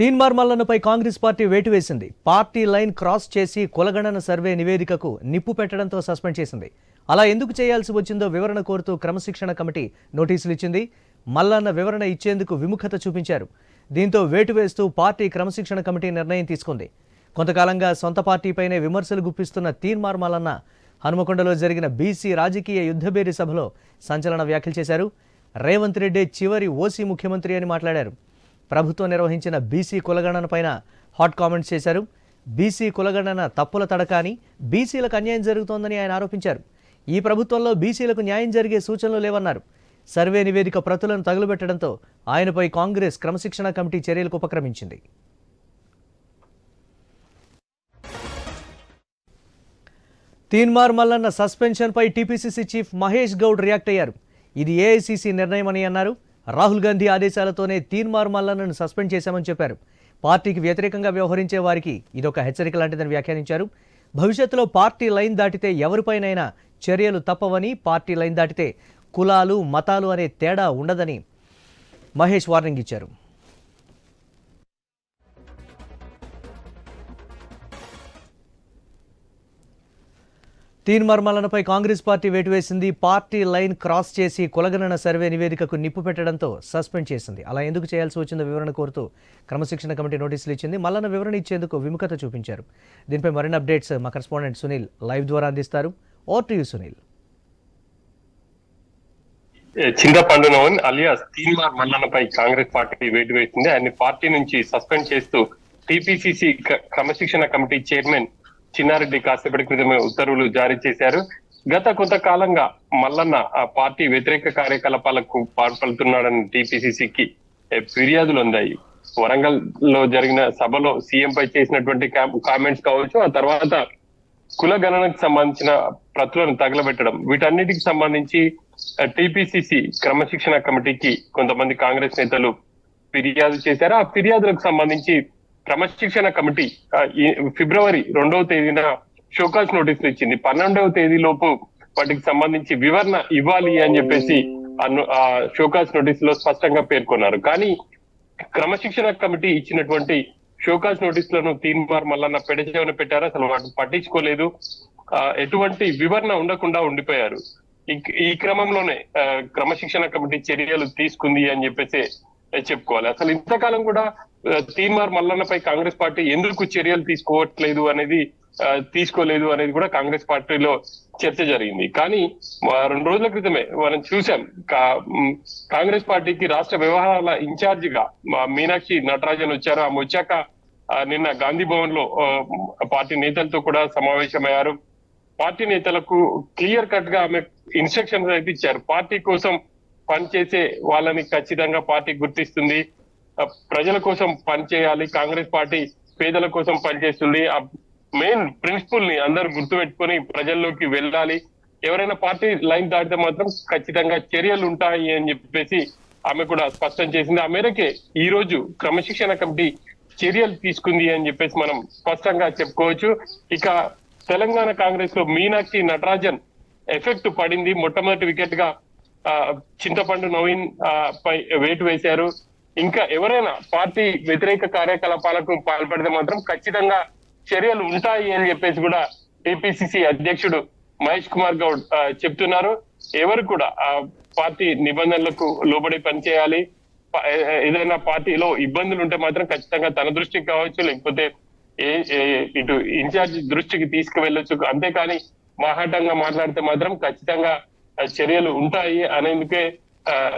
తీన్మార్ మల్లన్నపై Congress party వేటు వేసింది. పార్టీ లైన్ క్రాస్ చేసి కులగణన సర్వే నివేదికకు నిప్పు పెట్టడంతో సస్పెండ్ చేసింది. అలా ఎందుకు చేయాల్సి వచ్చిందో వివరణ కోరుతూ క్రమశిక్షణ కమిటీ నోటీసులు ఇచ్చింది. మల్లన్న వివరణ ఇచ్చేందుకు విముఖత చూపించారు. దీంతో వేటు వేస్తూ పార్టీ క్రమశిక్షణ కమిటీ నిర్ణయం తీసుకుంది. కొంతకాలంగా సొంత పార్టీపైనే విమర్శలు గుప్పిస్తున్న తీన్మార్ మల్లన్న హనుమకొండలో జరిగిన బీసీ రాజకీయ యుద్ధబేరి సభలో సంచలన వ్యాఖ్యలు చేశారు. రేవంత్ రెడ్డి చివరి ఓసీ ముఖ్యమంత్రి అని మాట్లాడారు. ప్రభుత్వం నిర్వహించిన బీసీ కులగణన పైన హాట్ కామెంట్స్ చేశారు. బీసీ కులగణన తప్పుల తడక అని బీసీలకు అన్యాయం జరుగుతోందని ఆయన ఆరోపించారు. ఈ ప్రభుత్వంలో బీసీలకు న్యాయం జరిగే సూచనలు లేవన్నారు. సర్వే నివేదిక ప్రతులను తగులుబెట్టడంతో ఆయనపై కాంగ్రెస్ క్రమశిక్షణ కమిటీ చర్యలకు ఉపక్రమించింది. Teenmar Mallanna సస్పెన్షన్పై TPCC chief Mahesh Goud react అయ్యారు. ఇది ఏఐసీసీ నిర్ణయమని అన్నారు. రాహుల్ గాంధీ ఆదేశాలతోనే తీన్మార్ మల్లన్నను సస్పెండ్ చేశామని చెప్పారు. పార్టీకి వ్యతిరేకంగా వ్యవహరించే వారికి ఇదొక హెచ్చరిక లాంటిదని వ్యాఖ్యానించారు. భవిష్యత్తులో పార్టీ లైన్ దాటితే ఎవరిపైనైనా చర్యలు తప్పవని పార్టీ లైన్ దాటితే కులాలు మతాలు అనే తేడా ఉండదని మహేష్ వార్నింగ్ ఇచ్చారు. తీన్ మర్మాలనపై కాంగ్రెస్ పార్టీ వేటు వేసింది. పార్టీ లైన్ క్రాస్ చేసి కులగణన సర్వే నివేదికకు నిప్పు పెట్టడంతో సస్పెండ్ చేసింది. అలా ఎందుకు చేయాల్సి వచ్చిందో వివరణ కోరుతూ క్రమశిక్షణ కమిటీ నోటీసులు ఇచ్చింది. మల్లన్న వివరణ ఇచ్చేందుకు విముఖత చూపించారు. దీనిపై మరిన్ని అప్డేట్స్ మా కరెస్పాండెంట్ సునీల్ లైవ్ ద్వారా అందిస్తారు. Over to you Sunil. Chintapandu Naveen alias Teenmaar మల్లన్నపై Congress party వేటు వేసింది. ఆయన్ని పార్టీ నుంచి సస్పెండ్ చేస్తూ టీపీసీసీ క్రమశిక్షణ కమిటీ చైర్మన్ చిన్నారెడ్డి కాసేపటి క్రితమే ఉత్తర్వులు జారీ చేశారు. గత కొంతకాలంగా మల్లన్న ఆ పార్టీ వ్యతిరేక కార్యకలాపాలకు పాల్పడుతున్నాడని టీపీసీసీకి ఫిర్యాదులు అందాయి. వరంగల్లో జరిగిన సభలో సీఎం పై చేసినటువంటి కామెంట్స్ కావచ్చు ఆ తర్వాత కుల గణనకు సంబంధించిన ప్రతులను తగలబెట్టడం వీటన్నిటికి సంబంధించి టిపిసిసి క్రమశిక్షణ కమిటీకి కొంతమంది కాంగ్రెస్ నేతలు ఫిర్యాదు చేశారు. ఆ ఫిర్యాదులకు సంబంధించి క్రమశిక్షణ కమిటీ ఫిబ్రవరి రెండవ తేదీన షోకాస్ నోటీసులు ఇచ్చింది. పన్నెండవ తేదీ లోపు వాటికి సంబంధించి వివరణ ఇవ్వాలి అని చెప్పేసి ఆ షోకాస్ నోటీస్ షోకాస్ నోటీసులో స్పష్టంగా పేర్కొన్నారు. కానీ క్రమశిక్షణ కమిటీ ఇచ్చినటువంటి షోకాస్ నోటీసులను తీన్మార్ మల్లన్న పెడచేవన పెట్టారు. అసలు వాటిని పట్టించుకోలేదు. ఆ, ఎటువంటి వివరణ ఉండకుండా ఉండిపోయారు. ఈ- ఈ క్రమంలోనే క్రమశిక్షణ కమిటీ చర్యలు తీసుకుంది అని చెప్పేసి చెప్పుకోవాలి. అసలు ఇంతకాలం కూడా తీన్మార్ మల్లన్నపై కాంగ్రెస్ పార్టీ ఎందుకు చర్యలు తీసుకోవట్లేదు అనేది తీసుకోలేదు అనేది కూడా కాంగ్రెస్ పార్టీలో చర్చ జరిగింది. కానీ రెండు రోజుల క్రితమే మనం చూసాం కాంగ్రెస్ పార్టీకి రాష్ట్ర వ్యవహారాల ఇన్ఛార్జ్గా మా మీనాక్షి నటరాజన్ వచ్చారు. ఆమె వచ్చాక నిన్న గాంధీ భవన్లో పార్టీ నేతలతో కూడా సమావేశమయ్యారు. పార్టీ నేతలకు క్లియర్ కట్గా ఆమె ఇన్స్ట్రక్షన్స్ అయితే ఇచ్చారు. పార్టీ కోసం పనిచేసే వాళ్ళని ఖచ్చితంగా పార్టీ గుర్తిస్తుంది. ప్రజల కోసం పనిచేయాలి కాంగ్రెస్ పార్టీ పేదల కోసం పనిచేస్తుంది. ఆ మెయిన్ ప్రిన్సిపల్ని అందరూ గుర్తుపెట్టుకొని ప్రజల్లోకి వెళ్ళాలి. ఎవరైనా పార్టీ లైన్ దాటితే మాత్రం ఖచ్చితంగా చర్యలు ఉంటాయి అని చెప్పేసి ఆమె కూడా స్పష్టం చేసింది. ఆ మేరకే ఈ రోజు క్రమశిక్షణ కమిటీ చర్యలు తీసుకుంది అని చెప్పేసి మనం స్పష్టంగా చెప్పుకోవచ్చు. ఇక తెలంగాణ కాంగ్రెస్లో మీనాక్షి నటరాజన్ ఎఫెక్ట్ పడింది. మొట్టమొదటి వికెట్గా ఆ, చింతపండు నవీన్ పై వేటు వేశారు. ఇంకా ఎవరైనా పార్టీ వ్యతిరేక కార్యకలాపాలకు పాల్పడితే మాత్రం ఖచ్చితంగా చర్యలు ఉంటాయి అని చెప్పేసి కూడా ఏపీసీసీ అధ్యక్షుడు మహేష్ కుమార్ గౌడ్ చెప్తున్నారు. ఎవరు కూడా ఆ పార్టీ నిబంధనలకు లోబడి పనిచేయాలి. ఏదైనా పార్టీలో ఇబ్బందులు ఉంటే మాత్రం ఖచ్చితంగా తన దృష్టికి కావచ్చు లేకపోతే ఏ ఇటు ఇన్ఛార్జ్ దృష్టికి తీసుకువెళ్ళొచ్చు. అంతేకాని మాహాటంగా మాట్లాడితే మాత్రం ఖచ్చితంగా చర్యలు ఉంటాయి అనేందుకే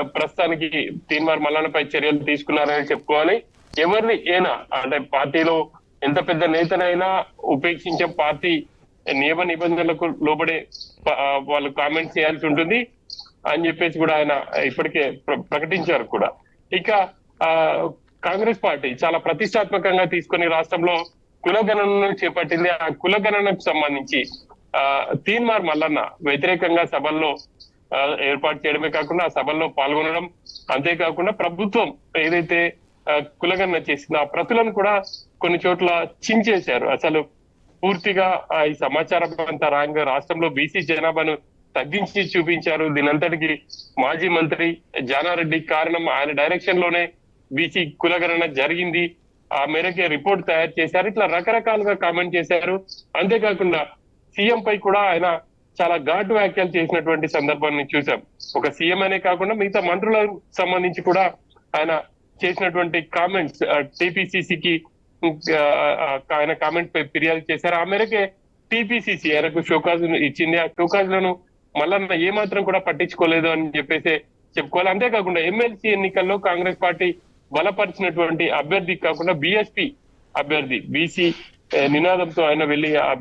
ప్రస్తుతానికి తీన్మార్ మల్లన్నపై చర్యలు తీసుకున్నారని చెప్పుకోవాలి. ఎవరిని ఏనా? అంటే పార్టీలో ఎంత పెద్ద నేతనైనా ఉపేక్షించే పార్టీ నియమ నిబంధనలకు లోబడే వాళ్ళు కామెంట్స్ చేయాల్సి ఉంటుంది అని చెప్పేసి కూడా ఆయన ఇప్పటికే ప్ర- ప్రకటించారు కూడా. ఇక ఆ కాంగ్రెస్ పార్టీ చాలా ప్రతిష్టాత్మకంగా తీసుకొని రాష్ట్రంలో కులగణనను చేపట్టింది. ఆ కులగణనకు సంబంధించి ఆ తీన్మార్ మల్లన్న వ్యతిరేకంగా సభల్లో ఏర్పాటు చేయడమే కాకుండా ఆ సభల్లో పాల్గొనడం. అంతేకాకుండా ప్రభుత్వం ఏదైతే కులగన్న కులగణన చేసిందో ఆ ప్రతులను కూడా కొన్ని చోట్ల చించేశారు. అసలు పూర్తిగా ఆ, ఈ సమాచారం అంతా రాంగ్ రాష్ట్రంలో బీసీ జనాభాను తగ్గించి చూపించారు. దీనంతటికి మాజీ మంత్రి జానారెడ్డి కారణం ఆయన డైరెక్షన్లోనే బీసీ కులగణన జరిగింది. ఆ మేరకే రిపోర్ట్ తయారు చేశారు. ఇట్లా రకరకాలుగా కామెంట్ చేశారు. అంతేకాకుండా సీఎం పై కూడా ఆయన చాలా ఘాటు వ్యాఖ్యలు చేసినటువంటి సందర్భాన్ని చూసాం ఒక సీఎం అనే కాకుండా మిగతా మంత్రులకు సంబంధించి కూడా ఆయన చేసినటువంటి కామెంట్స్ టిపిసిసికి ఆయన కామెంట్ పై ఫిర్యాదు చేశారు. ఆ మేరకే టిపిసిసి ఆయనకు షోకాజ్ ఇచ్చింది. ఆ షోకాజ్లను మల్లన్న ఏ మాత్రం కూడా పట్టించుకోలేదు అని చెప్పేసి చెప్పుకోవాలి. అంతేకాకుండా ఎమ్మెల్సీ ఎన్నికల్లో కాంగ్రెస్ పార్టీ బలపరిచినటువంటి అభ్యర్థి కాకుండా బిఎస్పి అభ్యర్థి బీసీ నినాదంతో ఆయన వెళ్ళి ఆ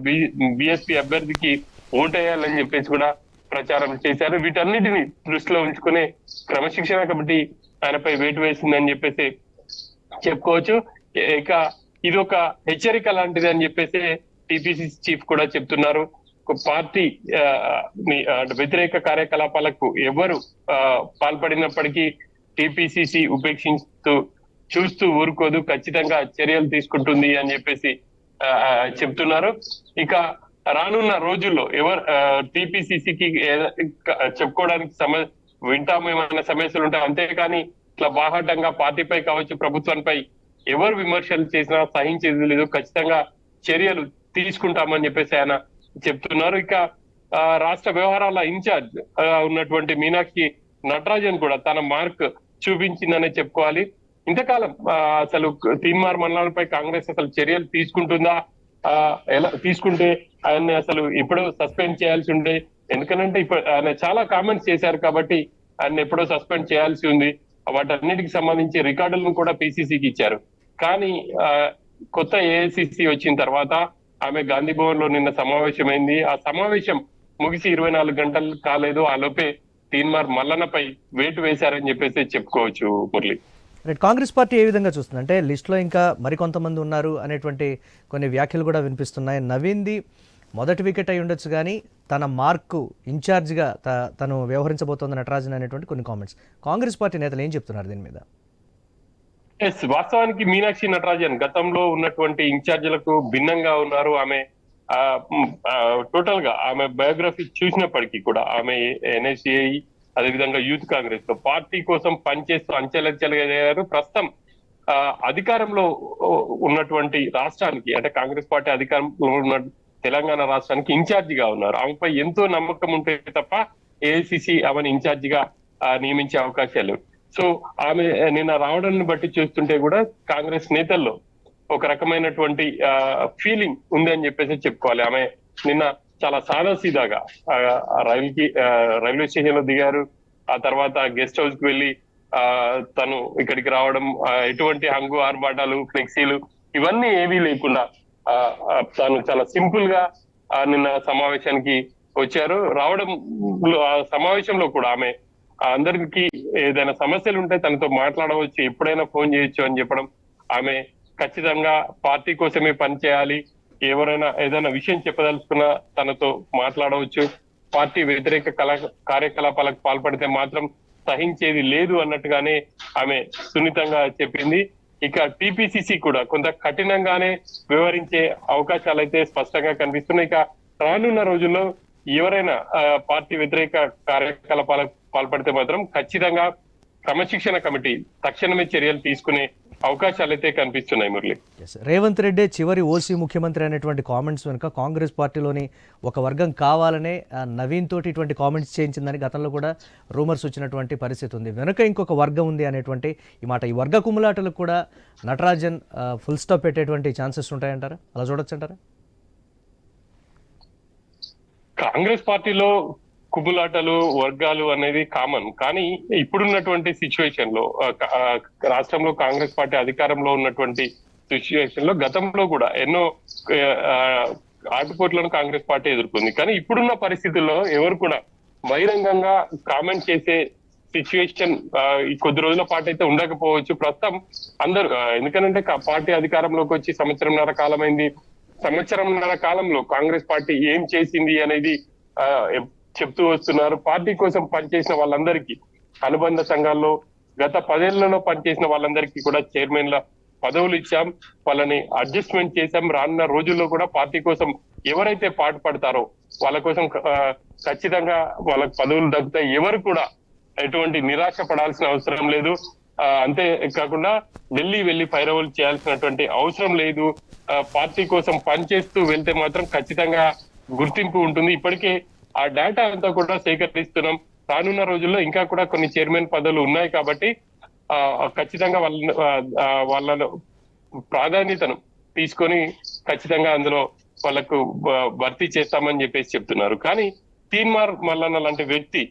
బిఎస్పి అభ్యర్థికి ఓటేయాలని చెప్పేసి కూడా ప్రచారం చేశారు. వీటన్నిటిని దృష్టిలో ఉంచుకునే క్రమశిక్షణ కమిటీ ఆయనపై వేటు వేసిందని చెప్పేసి చెప్పుకోవచ్చు. ఇక ఇది ఒక హెచ్చరిక లాంటిది అని చెప్పేసి టిపిసి చీఫ్ కూడా చెప్తున్నారు. పార్టీ వ్యతిరేక కార్యకలాపాలకు ఎవరు ఆ, పాల్పడినప్పటికీ టిపిసిసి ఉపేక్షిస్తూ చూస్తూ ఊరుకోదు. ఖచ్చితంగా చర్యలు తీసుకుంటుంది అని చెప్పేసి ఆ, చెప్తున్నారు. ఇక రానున్న రోజుల్లో ఎవరు టీపీసీసీకి చెప్పుకోవడానికి సమ వింటాము ఏమైనా సమస్యలు ఉంటాయి అంతేకాని ఇట్లా బాహాటంగా పార్టీపై కావచ్చు ప్రభుత్వంపై ఎవరు విమర్శలు చేసినా సహించేది లేదు. ఖచ్చితంగా చర్యలు తీసుకుంటామని చెప్పేసి ఆయన చెప్తున్నారు. ఇక ఆ, రాష్ట్ర వ్యవహారాల ఇన్ఛార్జ్ ఉన్నటువంటి మీనాక్షి నటరాజన్ కూడా తన మార్క్ చూపించిందనే చెప్పుకోవాలి. ఇంతకాలం అసలు తీన్మార్ మండలాలపై కాంగ్రెస్ అసలు చర్యలు తీసుకుంటుందా? ఎలా తీసుకుంటే ఆయన్ని అసలు ఎప్పుడో సస్పెండ్ చేయాల్సి ఉండే. ఎందుకనంటే ఇప్పుడు ఆయన చాలా కామెంట్స్ చేశారు కాబట్టి ఆయన ఎప్పుడో సస్పెండ్ చేయాల్సి ఉంది. వాటన్నిటికి సంబంధించి రికార్డులను కూడా పిసిసికి ఇచ్చారు. కానీ ఆ, కొత్త ఏఐసిసి వచ్చిన తర్వాత ఆమె గాంధీ భవన్లో నిన్న సమావేశమైంది. ఆ సమావేశం ముగిసి ఇరవై నాలుగు గంటలు కాలేదు. ఆ లోపే తీన్మార్ మల్లనపై వేటు వేశారని చెప్పేసి చెప్పుకోవచ్చు మురళి. రైట్ కాంగ్రెస్ పార్టీ ఏ విధంగా చూస్తుంది? అంటే లిస్టులో ఇంకా మరికొంతమంది ఉన్నారు అనేటువంటి కొన్ని వ్యాఖ్యలు కూడా వినిపిస్తున్నాయి. నవీన్ది మొదటి వికెట్ అయి ఉండొచ్చు కానీ తన మార్కు ఇన్ఛార్జ్గా త తను వ్యవహరించబోతోంది నటరాజన్ అనేటువంటి కొన్ని కామెంట్స్. కాంగ్రెస్ పార్టీ నేతలు ఏం చెప్తున్నారు దీని మీద? ఎస్ వాస్తవానికి మీనాక్షి నటరాజన్ గతంలో ఉన్నటువంటి ఇన్ఛార్జీలకు భిన్నంగా ఉన్నారు. ఆమె టోటల్గా ఆమె బయోగ్రఫీ చూసినప్పటికీ కూడా ఆమె ఎన్ఎస్సిఐ అదేవిధంగా యూత్ కాంగ్రెస్లో పార్టీ కోసం పనిచేస్తూ అంచెలంచెలుగా ప్రస్తుతం ఆ, అధికారంలో ఉన్నటువంటి రాష్ట్రానికి అంటే కాంగ్రెస్ పార్టీ అధికారంలో ఉన్న తెలంగాణ రాష్ట్రానికి ఇన్ఛార్జిగా ఉన్నారు. ఆమెపై ఎంతో నమ్మకం ఉంటే తప్ప ఏఐసిసి ఆమెను ఇన్ఛార్జిగా నియమించే అవకాశాలు సో ఆమె నిన్న రావడాన్ని బట్టి చూస్తుంటే కూడా కాంగ్రెస్ నేతల్లో ఒక రకమైనటువంటి ఫీలింగ్ ఉంది అని చెప్పేసి చెప్పుకోవాలి. ఆమె నిన్న చాలా సాదాసీదాగా. సీదాగా ఆ రైలుకి రైల్వే స్టేషన్లో దిగారు. ఆ తర్వాత గెస్ట్ హౌస్కి వెళ్ళి ఆ తను ఇక్కడికి రావడం ఎటువంటి హంగు ఆర్భాటాలు ఫ్లెక్సీలు ఇవన్నీ ఏవీ లేకుండా ఆ, తను తాను చాలా సింపుల్గా నిన్న సమావేశానికి వచ్చారు. రావడం ఆ సమావేశంలో కూడా ఆమె అందరికి ఏదైనా సమస్యలు ఉంటే తనతో మాట్లాడవచ్చు ఎప్పుడైనా ఫోన్ చేయొచ్చు అని చెప్పడం ఆమె ఖచ్చితంగా పార్టీ కోసమే పనిచేయాలి. ఎవరైనా ఏదైనా విషయం చెప్పదలుచుకున్నా తనతో మాట్లాడవచ్చు. పార్టీ వ్యతిరేక కళా కార్యకలాపాలకు పాల్పడితే మాత్రం సహించేది లేదు అన్నట్టుగానే ఆమె సున్నితంగా చెప్పింది. ఇక టిపిసిసి కూడా కొంత కఠినంగానే వివరించే అవకాశాలు అయితే స్పష్టంగా కనిపిస్తున్నాయి. ఇక రానున్న రోజుల్లో ఎవరైనా పార్టీ వ్యతిరేక కార్యకలాపాలకు పాల్పడితే మాత్రం ఖచ్చితంగా క్రమశిక్షణ కమిటీ తక్షణమే చర్యలు తీసుకునే అవకాశాలు అయితే కనిపిస్తున్నాయి మురళి. రేవంత్ రెడ్డి చివరి ఓసీ ముఖ్యమంత్రి అనేటువంటి కామెంట్స్ వెనుక కాంగ్రెస్ పార్టీలోని ఒక వర్గం కావాలనే నవీన్ తోటి ఇటువంటి కామెంట్స్ చేయించిందని గతంలో కూడా రూమర్స్ వచ్చినటువంటి పరిస్థితి ఉంది. వెనుక ఇంకొక వర్గం ఉంది అనేటువంటి ఈ మాట. ఈ వర్గ కుమ్ములాటలకు కూడా నటరాజన్ ఫుల్ స్టాప్ పెట్టేటువంటి ఛాన్సెస్ ఉంటాయంటారా? అలా చూడొచ్చు అంటారా కాంగ్రెస్ పార్టీలో కుబులాటలు వర్గాలు అనేది కామన్ కానీ ఇప్పుడున్నటువంటి సిచ్యువేషన్లో రాష్ట్రంలో కాంగ్రెస్ పార్టీ అధికారంలో ఉన్నటువంటి సిచ్యువేషన్లో గతంలో కూడా ఎన్నో ఆటుపోట్లను కాంగ్రెస్ పార్టీ ఎదుర్కొంది. కానీ ఇప్పుడున్న పరిస్థితుల్లో ఎవరు కూడా బహిరంగంగా కామెంట్ చేసే సిచ్యువేషన్ ఈ కొద్ది రోజుల పాటు అయితే ఉండకపోవచ్చు. ప్రస్తుతం అందరూ ఎందుకంటే పార్టీ అధికారంలోకి వచ్చి సంవత్సరంన్నర కాలమైంది. సంవత్సరంన్నర కాలంలో కాంగ్రెస్ పార్టీ ఏం చేసింది అనేది చెప్తూ వస్తున్నారు. పార్టీ కోసం పనిచేసిన వాళ్ళందరికీ అనుబంధ సంఘాల్లో గత పదేళ్ళలో పనిచేసిన వాళ్ళందరికీ కూడా చైర్మన్ల పదవులు ఇచ్చాం. వాళ్ళని అడ్జస్ట్మెంట్ చేశాం. రానున్న రోజుల్లో కూడా పార్టీ కోసం ఎవరైతే పాటు పడతారో వాళ్ళ కోసం ఖచ్చితంగా వాళ్ళకి పదవులు దక్కుతాయి. ఎవరు కూడా ఎటువంటి నిరాశ పడాల్సిన అవసరం లేదు. అంతే కాకుండా ఢిల్లీ వెళ్ళి ఫైరవల్ చేయాల్సినటువంటి అవసరం లేదు. పార్టీ కోసం పనిచేస్తూ వెళ్తే మాత్రం ఖచ్చితంగా గుర్తింపు ఉంటుంది. ఇప్పటికే ఆ డేటా అంతా కూడా సేకరిస్తున్నాం. రానున్న రోజుల్లో ఇంకా కూడా కొన్ని చైర్మన్ పదవులు ఉన్నాయి కాబట్టి ఆ, ఖచ్చితంగా వాళ్ళ వాళ్ళలో ప్రాధాన్యతను తీసుకొని ఖచ్చితంగా అందులో వాళ్ళకు భర్తీ చేస్తామని చెప్పేసి చెప్తున్నారు. కానీ తీన్మార్ మల్లన్న లాంటి వ్యక్తి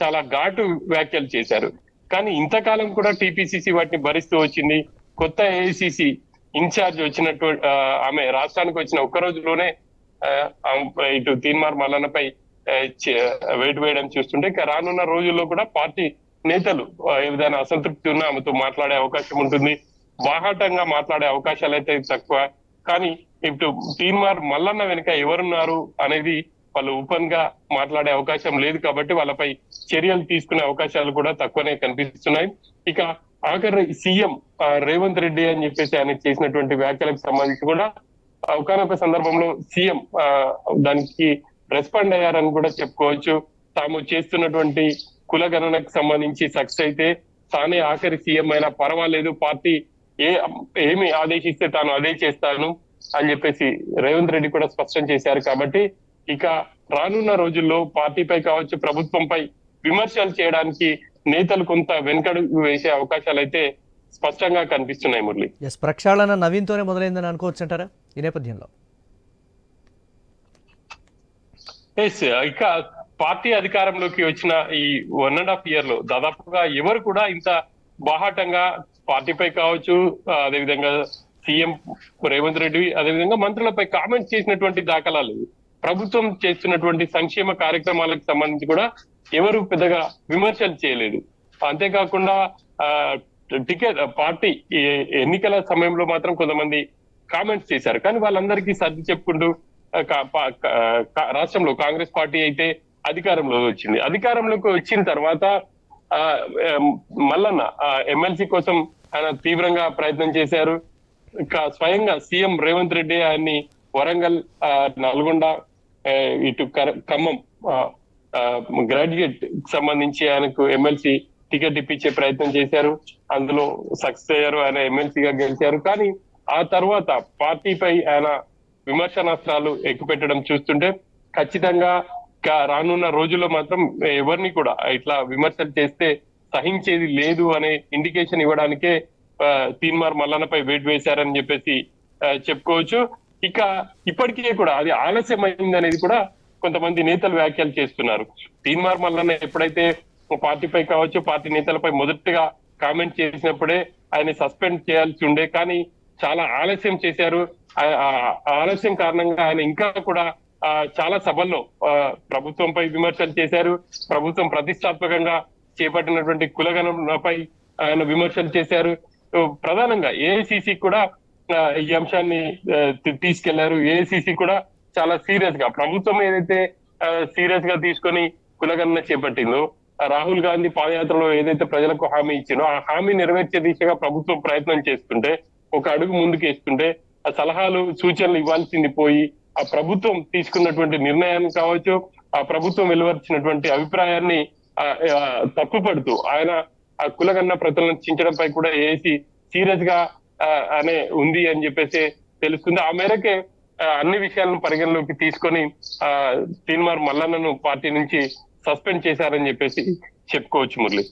చాలా ఘాటు వ్యాఖ్యలు చేశారు. కానీ ఇంతకాలం కూడా టీపీసీసీ వాటిని భరిస్తూ వచ్చింది. కొత్త ఏఐసిసి ఇన్ఛార్జ్ వచ్చినట్టు ఆమె రాష్ట్రానికి వచ్చిన ఒక్క రోజులోనే ఇటు తీన్మార్ మల్లన్నపై వేటు వేయడం చూస్తుంటే ఇక రానున్న రోజుల్లో కూడా పార్టీ నేతలు ఏదైనా అసంతృప్తి ఉన్నా ఆమెతో మాట్లాడే అవకాశం ఉంటుంది. బాహాటంగా మాట్లాడే అవకాశాలు అయితే తక్కువ. కానీ ఇప్పుడు తీన్మార్ మల్లన్న వెనుక ఎవరున్నారు అనేది వాళ్ళు ఓపెన్గా మాట్లాడే అవకాశం లేదు కాబట్టి వాళ్ళపై చర్యలు తీసుకునే అవకాశాలు కూడా తక్కువనే కనిపిస్తున్నాయి. ఇక ఆఖరి సీఎం రేవంత్ రెడ్డి అని చెప్పేసి ఆయన చేసినటువంటి వ్యాఖ్యలకు సంబంధించి కూడా ఒకనొక సందర్భంలో సీఎం దానికి రెస్పాండ్ అయ్యారని కూడా చెప్పుకోవచ్చు. తాము చేస్తున్నటువంటి కుల గణనకు సంబంధించి సక్సెస్ అయితే తానే ఆఖరి సీఎం అయినా పర్వాలేదు. పార్టీ ఏ ఏమి ఆదేశిస్తే తాను అదే చేస్తాను అని చెప్పేసి రేవంత్ రెడ్డి కూడా స్పష్టం చేశారు కాబట్టి ఇక రానున్న రోజుల్లో పార్టీపై కావచ్చు ప్రభుత్వంపై విమర్శలు చేయడానికి నేతలు కొంత వెనకడు వేసే అవకాశాలు అయితే స్పష్టంగా కనిపిస్తున్నాయి మురళి. ప్రక్షాళన నవీన్తోనే మొదలైందని అనుకోవచ్చు అంటారా ఈ నేపథ్యంలో. ఎస్ ఇక పార్టీ అధికారంలోకి వచ్చిన ఈ వన్ అండ్ హాఫ్ ఇయర్లో దాదాపుగా ఎవరు కూడా ఇంత బాహాటంగా పార్టీపై కావచ్చు అదేవిధంగా సీఎం రేవంత్ రెడ్డి అదేవిధంగా మంత్రులపై కామెంట్స్ చేసినటువంటి దాఖలాలు ప్రభుత్వం చేస్తున్నటువంటి సంక్షేమ కార్యక్రమాలకు సంబంధించి కూడా ఎవరు పెద్దగా విమర్శలు చేయలేదు. అంతేకాకుండా టికెట్ పార్టీ ఎన్నికల సమయంలో మాత్రం కొంతమంది కామెంట్స్ చేశారు. కానీ వాళ్ళందరికీ సర్ది చెప్పుకుంటూ రాష్ట్రంలో కాంగ్రెస్ పార్టీ అయితే అధికారంలో వచ్చింది. అధికారంలోకి వచ్చిన తర్వాత ఆ, మల్లన్న ఎమ్మెల్సీ కోసం ఆయన తీవ్రంగా ప్రయత్నం చేశారు. ఇంకా స్వయంగా సీఎం రేవంత్ రెడ్డి ఆయన్ని వరంగల్ నల్గొండ ఇటు కర- ఖమ్మం గ్రాడ్యుయేట్ సంబంధించి ఆయనకు ఎమ్మెల్సీ టికెట్ ఇప్పించే ప్రయత్నం చేశారు. అందులో సక్సెస్ అయ్యారు. ఆయన ఎమ్మెల్సీగా గెలిచారు. కానీ ఆ తర్వాత పార్టీపై ఆయన విమర్శనాస్త్రాలు ఎక్కుపెట్టడం చూస్తుంటే ఖచ్చితంగా రానున్న రోజుల్లో మాత్రం ఎవరిని కూడా ఇట్లా విమర్శలు చేస్తే సహించేది లేదు అనే ఇండికేషన్ ఇవ్వడానికే తీన్మార్ మల్లన్నపై వేట్ వేశారని చెప్పేసి చెప్పుకోవచ్చు. ఇక ఇప్పటికే కూడా అది ఆలస్యమైంది అనేది కూడా కొంతమంది నేతలు వ్యాఖ్యలు చేస్తున్నారు. తీన్మార్ మల్లన్న ఎప్పుడైతే పార్టీపై కావచ్చు పార్టీ నేతలపై మొదటగా కామెంట్ చేసినప్పుడే ఆయన సస్పెండ్ చేయాల్సి ఉండే. కానీ చాలా ఆలస్యం చేశారు. ఆ- ఆలస్యం కారణంగా ఆయన ఇంకా కూడా చాలా సభల్లో ఆ, ప్రభుత్వంపై విమర్శలు చేశారు. ప్రభుత్వం ప్రతిష్టాత్మకంగా చేపట్టినటువంటి కులగణపై ఆయన విమర్శలు చేశారు. ప్రధానంగా ఏఐసిసి కూడా ఈ అంశాన్ని తీసుకెళ్ళారు. ఏఐసిసి కూడా చాలా సీరియస్గా ప్రభుత్వం ఏదైతే సీరియస్గా తీసుకొని కులగణన చేపట్టిందో రాహుల్ గాంధీ పాదయాత్రలో ఏదైతే ప్రజలకు హామీ ఇచ్చిందో ఆ హామీ నెరవేర్చే దిశగా ప్రభుత్వం ప్రయత్నం చేస్తుంటే ఒక అడుగు ముందుకు వేస్తుంటే ఆ సలహాలు సూచనలు ఇవ్వాల్సింది పోయి ఆ ప్రభుత్వం తీసుకున్నటువంటి నిర్ణయాన్ని కావచ్చు ఆ ప్రభుత్వం వెలువరిచినటువంటి అభిప్రాయాన్ని తప్పుపడుతూ ఆయన ఆ కులగన్న ప్రతిష్ఠించడంపై కూడా ఏసీ సీరియస్గా ఆ, అనే ఉంది అని చెప్పేసి తెలుస్తుంది. ఆ మేరకే అన్ని విషయాలను పరిగణలోకి తీసుకొని ఆ తీన్మార్ మల్లన్నను పార్టీ నుంచి సస్పెండ్ చేశారని చెప్పేసి చెప్పుకోవచ్చు మురళి.